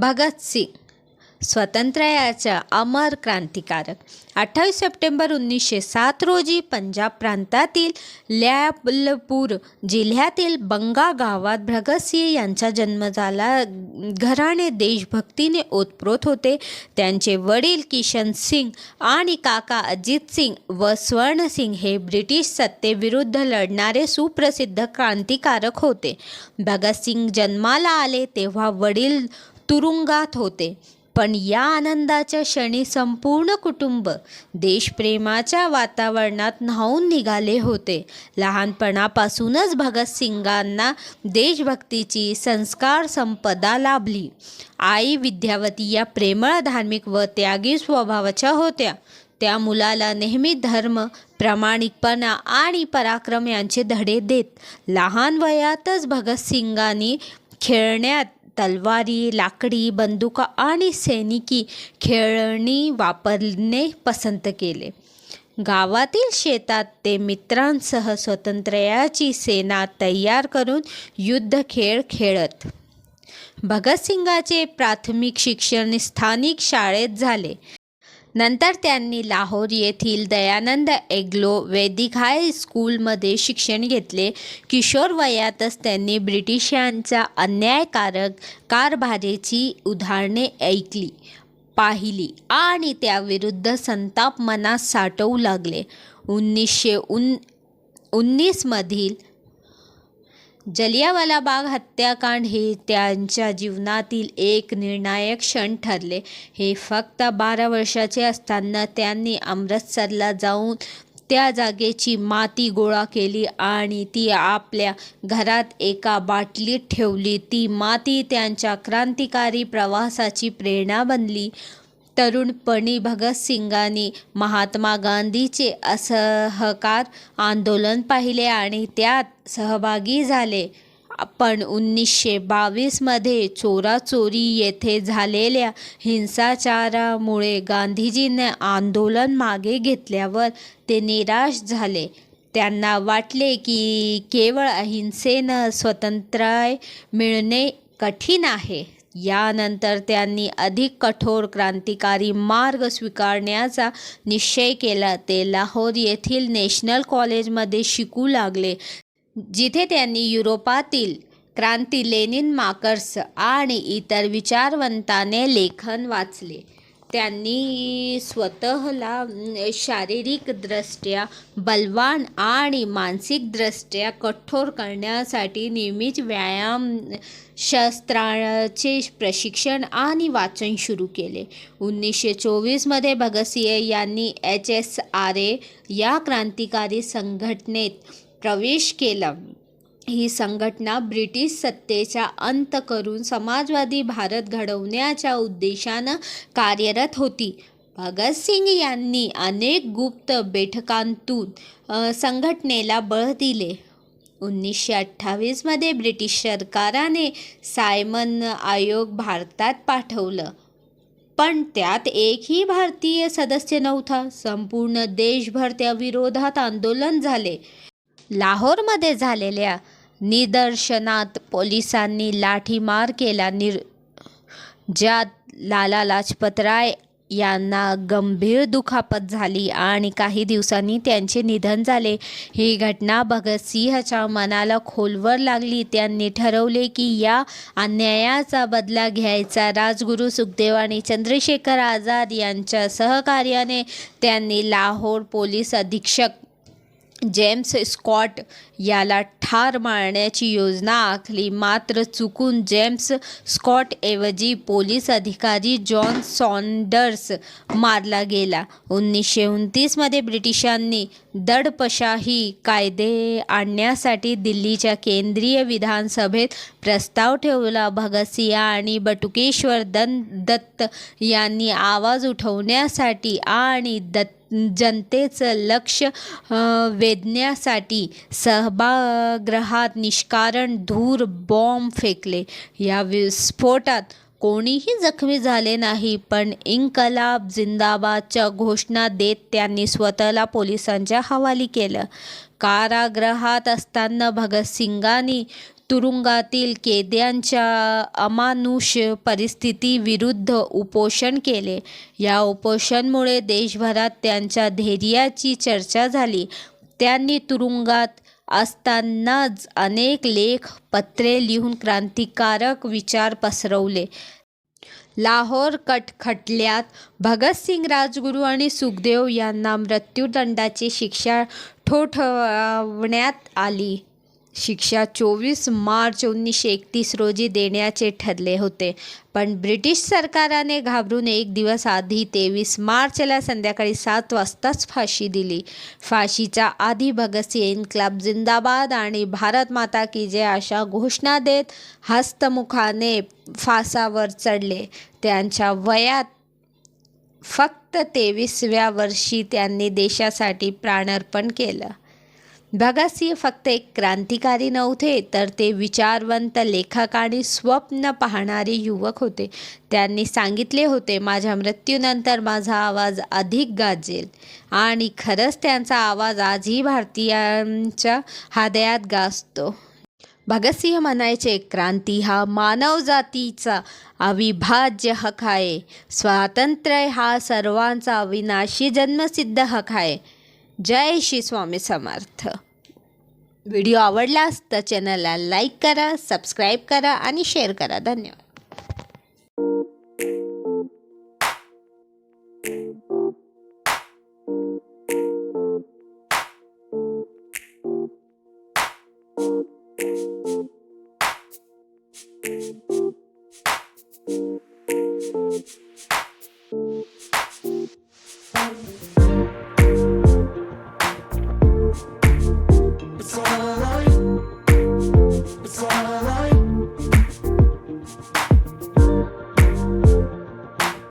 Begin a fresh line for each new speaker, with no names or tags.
भगतसिंग स्वातंत्र्याच्या अमर क्रांतिकारक. अठ्ठावीस सप्टेंबर उन्नीसशे सात रोजी पंजाब प्रांतातील लॅबलपूर जिल्ह्यातील बंगा गावात भगतसिंह यांचा जन्म झाला. घराणे देशभक्तीने ओतप्रोत होते. त्यांचे वडील किशन सिंग आणि काका अजित सिंग व स्वर्ण सिंग हे ब्रिटिश सत्तेविरुद्ध लढणारे सुप्रसिद्ध क्रांतिकारक होते. भगतसिंग जन्माला आले तेव्हा वडील तुरुंगात होते. पण या आनंदाच्या क्षणी संपूर्ण कुटुंब देशप्रेमाच्या वातावरणात न्हावून निघाले होते. लहानपणापासूनच भगतसिंगांना देशभक्तीची संस्कार संपदा लाभली. आई विद्यावती या प्रेमळ धार्मिक व त्यागी स्वभावाच्या होत्या. त्या मुलाला नेहमी धर्म प्रामाणिकपणा आणि पराक्रम यांचे धडे देत. लहान वयातच भगतसिंगांनी खेळण्यात तलवारी लाकडी बंदुका आणि सैनिकी खेळणी वापरणे पसंत केले. गावातील शेतात ते मित्रांसह स्वातंत्र्याची सेना तयार करून युद्ध खेळ खेळत. भगतसिंगाचे प्राथमिक शिक्षण स्थानिक शाळेत झाले. नंतर त्यांनी लाहोर येथील दयानंद एग्लो वैदिक हाय स्कूलमध्ये शिक्षण घेतले. किशोर वयातच त्यांनी ब्रिटिशांच्या अन्यायकारक कारभारेची उदाहरणे ऐकली पाहिली आणि त्याविरुद्ध संताप मनात साठवू लागले. उन्नीसशे उन उन्नीसमधील जलियावाला बाग हत्याकांड हे त्यांच्या जीवनातील एक निर्णायक क्षण ठरले. हे फक्त बारा वर्षाचे असताना त्यांनी अमृतसरला जाऊन त्या जागेची माती गोळा केली आणि ती आपल्या घरात एका बाटलीत ठेवली. ती माती त्यांच्या क्रांतिकारी प्रवासाची प्रेरणा बनली. तरुणपणी भगतसिंगांनी महात्मा गांधीचे असहकार आंदोलन पाहिले आणि त्यात सहभागी झाले. पण उन्नीसशे बावीसमध्ये चोराचोरी येथे झालेल्या हिंसाचारामुळे गांधीजींनी आंदोलन मागे घेतल्यावर ते निराश झाले. त्यांना वाटले की केवळ अहिंसेनं स्वातंत्र्य मिळणे कठीण आहे. यानंतर त्यांनी अधिक कठोर क्रांतिकारी मार्ग स्वीकारण्याचा निश्चय केला. ते लाहोर येथील नॅशनल कॉलेजमध्ये शिकू लागले जिथे त्यांनी युरोपातील क्रांती लेनिन मार्कर्स आणि इतर विचारवंताने लेखन वाचले. त्यांनी स्वतःला शारीरिकदृष्ट्या बलवान आणि मानसिकदृष्ट्या कठोर करण्यासाठी नियमित व्यायाम शस्त्राचे प्रशिक्षण आणि वाचन सुरू केले. उन्नीसशे चोवीसमध्ये भगतसिंह यांनी एच एस आर ए या क्रांतिकारी संघटनेत प्रवेश केला. ही संघटना ब्रिटिश सत्तेचा अंत करून समाजवादी भारत घडवण्याच्या उद्देशानं कार्यरत होती. भगतसिंग यांनी अनेक गुप्त बैठकांतून संघटनेला बळ दिले. उन्नीसशे अठ्ठावीसमध्ये ब्रिटिश सरकाराने सायमन आयोग भारतात पाठवलं. पण त्यात एकही भारतीय सदस्य नव्हता. संपूर्ण देशभर त्या विरोधात आंदोलन झाले. लाहोरमध्ये झालेल्या निदर्शनात पोलिसांनी लाठीमार केला निर ज्यात लाला लाजपतराय यांना गंभीर दुखापत झाली आणि काही दिवसांनी त्यांचे निधन झाले. ही घटना भगतसिंहच्या मनाला खोलवर लागली. त्यांनी ठरवले की या अन्यायाचा बदला घ्यायचा. राजगुरू सुखदेव आणि चंद्रशेखर आझाद यांच्या सहकार्याने त्यांनी लाहोर पोलीस अधीक्षक जेम्स स्कॉट याला ठार मारण्याची योजना आखली. मात्र चुकून जेम्स स्कॉटऐवजी पोलीस अधिकारी जॉन सॉन्डर्स मारला गेला. उन्नीसशे उनतीसमध्ये ब्रिटिशांनी दडपशाही कायदे आणण्यासाठी दिल्लीच्या केंद्रीय विधानसभेत प्रस्ताव ठेवला. भगतसिंह आणि बटुकेश्वर दन दत्त यांनी आवाज उठवण्यासाठी आणि दत्त जनतेचं लक्ष वेधण्यासाठी सभागृहात निष्कारण धूर बॉम्ब फेकले. या विस्फोटात कोणीही जखमी झाले नाही पण इन्कलाब जिंदाबादच्या घोषणा देत त्यांनी स्वतःला पोलिसांच्या हवाली केलं. कारागृहात असताना भगतसिंगांनी तुरुंगातील कैद्यांच्या अमानुष परिस्थितीविरुद्ध उपोषण केले. या उपोषणमुळे देशभरात त्यांच्या धैर्याची चर्चा झाली. त्यांनी तुरुंगात असतानाच अनेक लेख पत्रे लिहून क्रांतिकारक विचार पसरवले. लाहोर कटखटल्यात भगतसिंग राजगुरू आणि सुखदेव यांना मृत्यूदंडाची शिक्षा ठोठवण्यात आली. शिक्षा चोवीस मार्च उन्नीसशे एकतीस रोजी देण्याचे ठरले होते. पण ब्रिटिश सरकाराने घाबरून एक दिवस आधी तेवीस मार्चला संध्याकाळी सात वाजताच फाशी दिली. फाशीच्या आधी भगतसिंग इन्क्लाब जिंदाबाद आणि भारत माता की जय अशा घोषणा देत हस्तमुखाने फासावर चढले. त्यांच्या वयात फक्त तेवीसव्या वर्षी त्यांनी देशासाठी प्राणार्पण केलं. भगतसिंह फक्त एक क्रांतिकारी नव्हते तर ते विचारवंत लेखक आणि स्वप्न पाहणारे युवक होते. त्यांनी सांगितले होते माझ्या मृत्यूनंतर माझा आवाज अधिक गाजेल आणि खरंच त्यांचा आवाज आजही भारतीयांच्या हृदयात गाजतो. भगतसिंह म्हणायचे क्रांती हा मानवजातीचा अविभाज्य हक आहे. स्वातंत्र्य हा सर्वांचा अविनाशी जन्मसिद्ध हक आहे. जय श्री स्वामी समर्थ. व्हिडिओ आवडलास तर चॅनलला लाईक करा सबस्क्राईब करा आणि शेअर करा. धन्यवाद.